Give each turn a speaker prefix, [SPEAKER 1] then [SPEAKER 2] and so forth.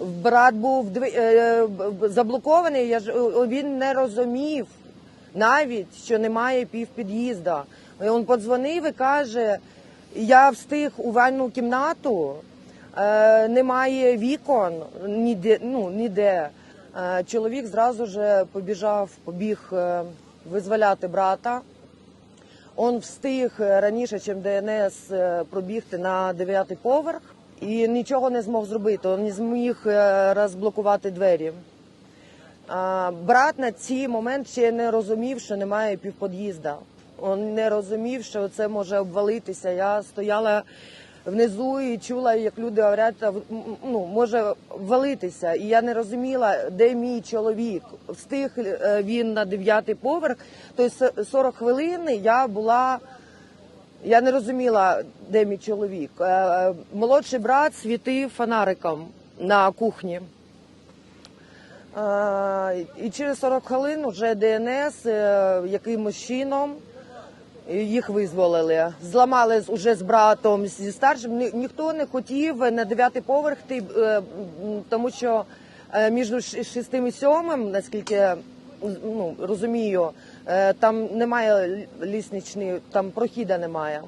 [SPEAKER 1] Брат був е, б- заблокований. Я ж е, він не розумів навіть, що немає півпід'їзда. Він подзвонив і каже: я встиг у ванну кімнату, е, немає вікон ніде. Ну, ніде. Е, Чоловік зразу ж побіжав, побіг е, визволяти брата. Он встиг е, раніше, ніж ДНС, е, пробігти на дев'ятий поверх і нічого не змог зробити. Він не зміг е, розблокувати двері. Брат на цей момент ще не розумів, що немає півпод'їзда. Він не розумів, що це може обвалитися. Я стояла внизу і чула, як люди говорять, ну, може валитися. І я не розуміла, де мій чоловік. Встиг е, він на дев'ятий поверх. Тобто 40 хвилин я була. Я не розуміла, де мій чоловік. Е, Молодший брат світив фонариком на кухні. Е, І через 40 хвилин вже ДНС е, якимось чином їх визволили. Зламали уже з братом, зі старшим. Ні- Ніхто не хотів на дев'ятий поверх, тому що між ш- шестим і сьомим, наскільки ну, розумію, е, там немає лісничної, там прохіда немає.